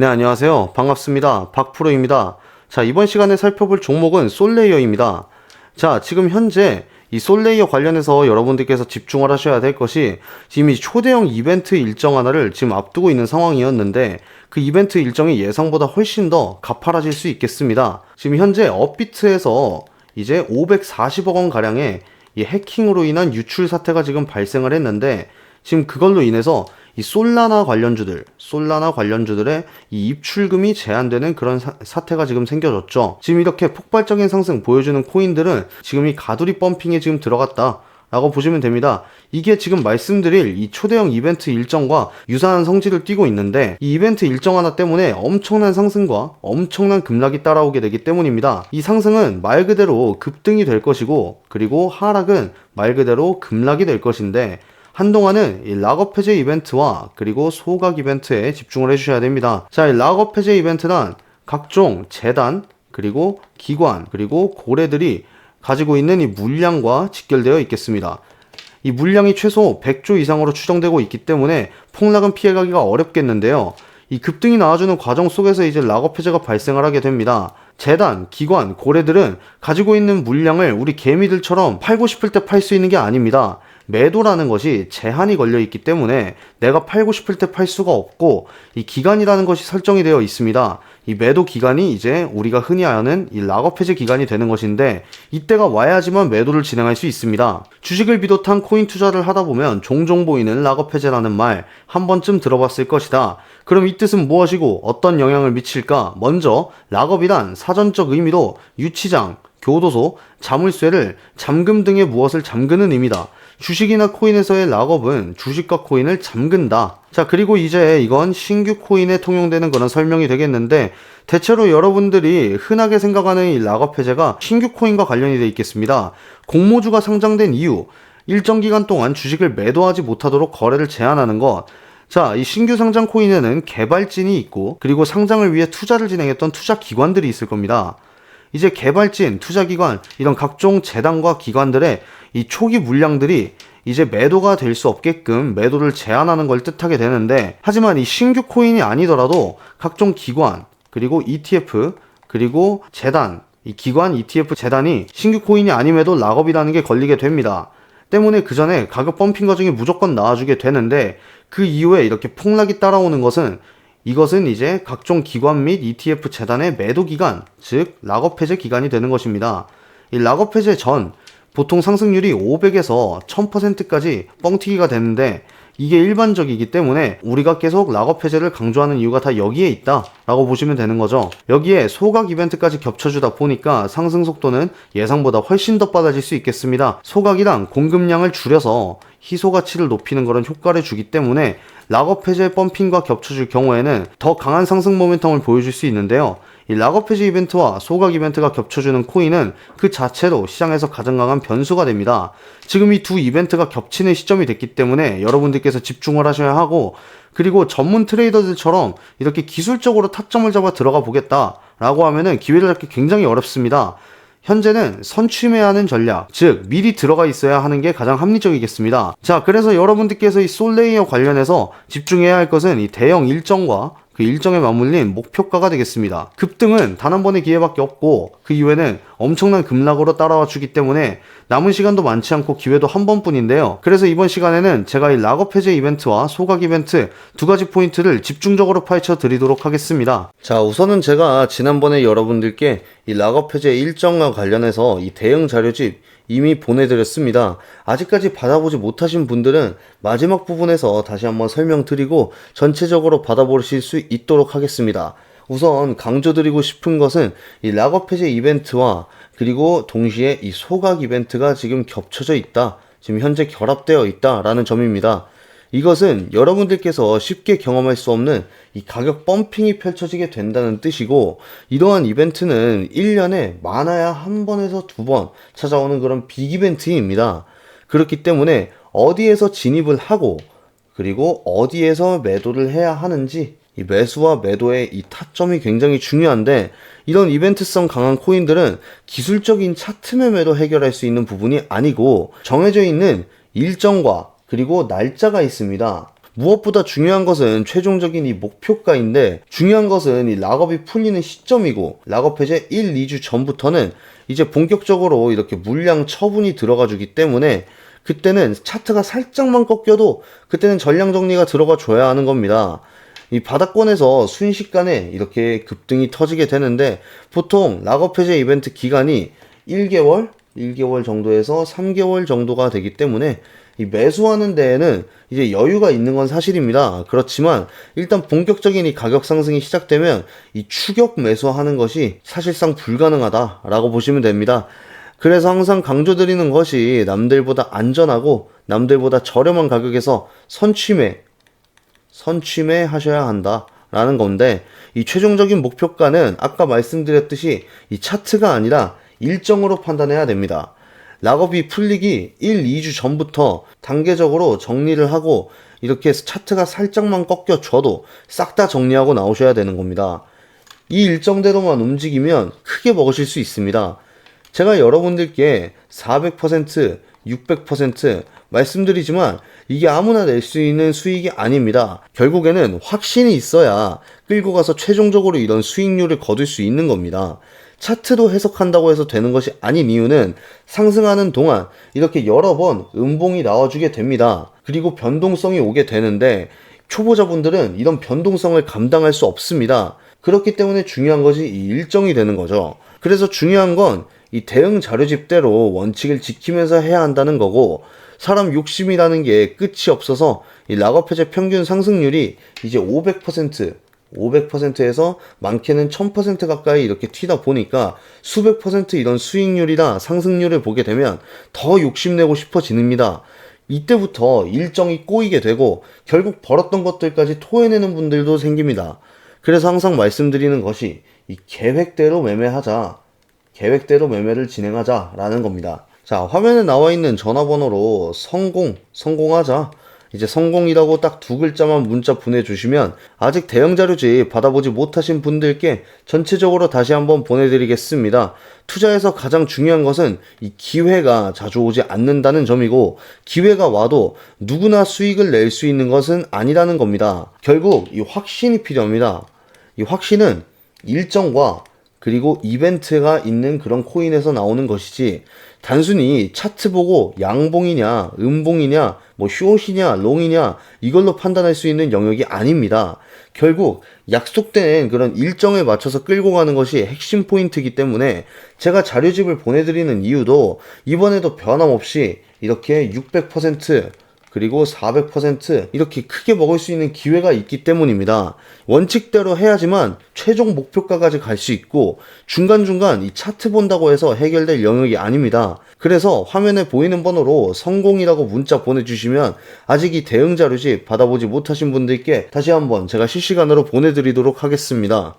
네, 안녕하세요. 반갑습니다. 박프로입니다. 자, 이번 시간에 살펴볼 종목은 솔레이어입니다. 자, 지금 현재 이 솔레이어 관련해서 여러분들께서 집중을 하셔야 될 것이 지금 이 초대형 이벤트 일정 하나를 지금 앞두고 있는 상황이었는데 그 이벤트 일정이 예상보다 훨씬 더 가파라질 수 있겠습니다. 지금 현재 업비트에서 이제 540억 원 가량의 이 해킹으로 인한 유출 사태가 지금 발생을 했는데 지금 그걸로 인해서 이 솔라나 관련주들, 솔라나 관련주들의 이 입출금이 제한되는 그런 사, 태가 지금 생겨졌죠. 지금 이렇게 폭발적인 상승 보여주는 코인들은 지금 이 가두리 펌핑에 지금 들어갔다. 라고 보시면 됩니다. 이게 지금 말씀드릴 이 초대형 이벤트 일정과 유사한 성질을 띠고 있는데 이 이벤트 일정 하나 때문에 엄청난 상승과 엄청난 급락이 따라오게 되기 때문입니다. 이 상승은 말 그대로 급등이 될 것이고 그리고 하락은 말 그대로 급락이 될 것인데 한동안은 이 락업 해제 이벤트와 그리고 소각 이벤트에 집중을 해주셔야 됩니다. 자, 이 락업 해제 이벤트란 각종 재단, 그리고 기관, 그리고 고래들이 가지고 있는 이 물량과 직결되어 있겠습니다. 이 물량이 최소 100조 이상으로 추정되고 있기 때문에 폭락은 피해가기가 어렵겠는데요. 이 급등이 나와주는 과정 속에서 이제 락업 해제가 발생을 하게 됩니다. 재단, 기관, 고래들은 가지고 있는 물량을 우리 개미들처럼 팔고 싶을 때 팔 수 있는 게 아닙니다. 매도라는 것이 제한이 걸려 있기 때문에 내가 팔고 싶을 때 팔 수가 없고 이 기간이라는 것이 설정이 되어 있습니다. 이 매도 기간이 이제 우리가 흔히 아는 이 락업 해제 기간이 되는 것인데 이때가 와야지만 매도를 진행할 수 있습니다. 주식을 비롯한 코인 투자를 하다 보면 종종 보이는 락업 해제라는 말 한 번쯤 들어봤을 것이다. 그럼 이 뜻은 무엇이고 어떤 영향을 미칠까? 먼저 락업이란 사전적 의미로 유치장, 교도소, 자물쇠를 잠금 등의 무엇을 잠그는 의미다. 주식이나 코인에서의 락업은 주식과 코인을 잠근다. 자, 그리고 이제 이건 신규 코인에 통용되는 그런 설명이 되겠는데, 대체로 여러분들이 흔하게 생각하는 이 락업 해제가 신규 코인과 관련이 되어 있겠습니다. 공모주가 상장된 이후, 일정 기간 동안 주식을 매도하지 못하도록 거래를 제한하는 것, 자, 이 신규 상장 코인에는 개발진이 있고, 그리고 상장을 위해 투자를 진행했던 투자 기관들이 있을 겁니다. 이제 개발진, 투자기관, 이런 각종 재단과 기관들의 이 초기 물량들이 이제 매도가 될 수 없게끔 매도를 제한하는 걸 뜻하게 되는데, 하지만 이 신규 코인이 아니더라도 각종 기관, 그리고 ETF, 그리고 재단, 이 기관 ETF 재단이 신규 코인이 아님에도 락업이라는 게 걸리게 됩니다. 때문에 그 전에 가격 펌핑 과정이 무조건 나와주게 되는데 그 이후에 이렇게 폭락이 따라오는 것은 이것은 이제 각종 기관 및 ETF 재단의 매도 기간, 즉 락업 해제 기간이 되는 것입니다. 이 락업 해제 전 보통 상승률이 500에서 1000%까지 뻥튀기가 되는데 이게 일반적이기 때문에 우리가 계속 락업 해제를 강조하는 이유가 다 여기에 있다 라고 보시면 되는 거죠. 여기에 소각 이벤트까지 겹쳐주다 보니까 상승 속도는 예상보다 훨씬 더 빨라질 수 있겠습니다. 소각이랑 공급량을 줄여서 희소 가치를 높이는 그런 효과를 주기 때문에 락업 해제 펌핑과 겹쳐질 경우에는 더 강한 상승 모멘텀을 보여줄 수 있는데요 이 락업 해지 이벤트와 소각 이벤트가 겹쳐주는 코인은 그 자체로 시장에서 가장 강한 변수가 됩니다. 지금 이 두 이벤트가 겹치는 시점이 됐기 때문에 여러분들께서 집중을 하셔야 하고 그리고 전문 트레이더들처럼 이렇게 기술적으로 타점을 잡아 들어가 보겠다 라고 하면은 기회를 잡기 굉장히 어렵습니다. 현재는 선취매하는 전략, 즉 미리 들어가 있어야 하는 게 가장 합리적이겠습니다. 자, 그래서 여러분들께서 이 솔레이어 관련해서 집중해야 할 것은 이 대형 일정과 그 일정에 맞물린 목표가가 되겠습니다. 급등은 단 한 번의 기회밖에 없고 그 이후에는 엄청난 급락으로 따라와 주기 때문에 남은 시간도 많지 않고 기회도 한 번뿐인데요. 그래서 이번 시간에는 제가 이 락업 해제 이벤트와 소각 이벤트 두 가지 포인트를 집중적으로 파헤쳐 드리도록 하겠습니다. 자, 우선은 제가 지난번에 여러분들께 이 락업 해제 일정과 관련해서 이 대응 자료집 이미 보내드렸습니다. 아직까지 받아보지 못하신 분들은 마지막 부분에서 다시 한번 설명드리고 전체적으로 받아보실 수 있도록 하겠습니다. 우선 강조드리고 싶은 것은 이 락업 해제 이벤트와 그리고 동시에 이 소각 이벤트가 지금 겹쳐져 있다. 지금 현재 결합되어 있다라는 점입니다. 이것은 여러분들께서 쉽게 경험할 수 없는 이 가격 펌핑이 펼쳐지게 된다는 뜻이고 이러한 이벤트는 1년에 많아야 한 번에서 두 번 찾아오는 그런 빅 이벤트입니다. 그렇기 때문에 어디에서 진입을 하고 그리고 어디에서 매도를 해야 하는지 이 매수와 매도의 이 타점이 굉장히 중요한데 이런 이벤트성 강한 코인들은 기술적인 차트 매매로 해결할 수 있는 부분이 아니고 정해져 있는 일정과 그리고 날짜가 있습니다. 무엇보다 중요한 것은 최종적인 이 목표가인데 중요한 것은 이 락업이 풀리는 시점이고 락업 해제 1, 2주 전부터는 이제 본격적으로 이렇게 물량 처분이 들어가 주기 때문에 그때는 차트가 살짝만 꺾여도 그때는 전량 정리가 들어가 줘야 하는 겁니다. 이 바닥권에서 순식간에 이렇게 급등이 터지게 되는데 보통 락업 해제 이벤트 기간이 1개월, 1개월 정도에서 3개월 정도가 되기 때문에 이 매수하는 데에는 이제 여유가 있는 건 사실입니다. 그렇지만 일단 본격적인 이 가격 상승이 시작되면 이 추격 매수하는 것이 사실상 불가능하다라고 보시면 됩니다. 그래서 항상 강조드리는 것이 남들보다 안전하고 남들보다 저렴한 가격에서 선취매 선취매 하셔야 한다 라는 건데 이 최종적인 목표가는 아까 말씀드렸듯이 이 차트가 아니라 일정으로 판단해야 됩니다. 락업이 풀리기 1, 2주 전부터 단계적으로 정리를 하고 이렇게 차트가 살짝만 꺾여줘도 싹 다 정리하고 나오셔야 되는 겁니다. 이 일정대로만 움직이면 크게 먹으실 수 있습니다. 제가 여러분들께 400%, 600% 말씀드리지만 이게 아무나 낼 수 있는 수익이 아닙니다. 결국에는 확신이 있어야 끌고 가서 최종적으로 이런 수익률을 거둘 수 있는 겁니다. 차트도 해석한다고 해서 되는 것이 아닌 이유는 상승하는 동안 이렇게 여러 번 음봉이 나와주게 됩니다. 그리고 변동성이 오게 되는데 초보자분들은 이런 변동성을 감당할 수 없습니다. 그렇기 때문에 중요한 것이 이 일정이 되는 거죠. 그래서 중요한 건 이 대응 자료집대로 원칙을 지키면서 해야 한다는 거고 사람 욕심이라는 게 끝이 없어서 이 락업 해제 평균 상승률이 이제 500% 500%에서 많게는 1000% 가까이 이렇게 튀다 보니까 수백 퍼센트 이런 수익률이나 상승률을 보게 되면 더 욕심내고 싶어집니다. 이때부터 일정이 꼬이게 되고 결국 벌었던 것들까지 토해내는 분들도 생깁니다. 그래서 항상 말씀드리는 것이 이 계획대로 매매하자. 계획대로 매매를 진행하자라는 겁니다. 자, 화면에 나와 있는 전화번호로 성공, 성공하자. 이제 성공이라고 딱 두 글자만 문자 보내주시면 아직 대형 자료집 받아보지 못하신 분들께 전체적으로 다시 한번 보내드리겠습니다. 투자에서 가장 중요한 것은 이 기회가 자주 오지 않는다는 점이고 기회가 와도 누구나 수익을 낼 수 있는 것은 아니라는 겁니다. 결국 이 확신이 필요합니다. 이 확신은 일정과 그리고 이벤트가 있는 그런 코인에서 나오는 것이지 단순히 차트 보고 양봉이냐 음봉이냐 뭐 숏이냐 롱이냐 이걸로 판단할 수 있는 영역이 아닙니다. 결국 약속된 그런 일정에 맞춰서 끌고 가는 것이 핵심 포인트이기 때문에 제가 자료집을 보내드리는 이유도 이번에도 변함없이 이렇게 600% 그리고 400% 이렇게 크게 먹을 수 있는 기회가 있기 때문입니다. 원칙대로 해야지만 최종 목표가까지 갈 수 있고 중간중간 이 차트 본다고 해서 해결될 영역이 아닙니다. 그래서 화면에 보이는 번호로 성공이라고 문자 보내주시면 아직 이 대응 자료집 받아보지 못하신 분들께 다시 한번 제가 실시간으로 보내드리도록 하겠습니다.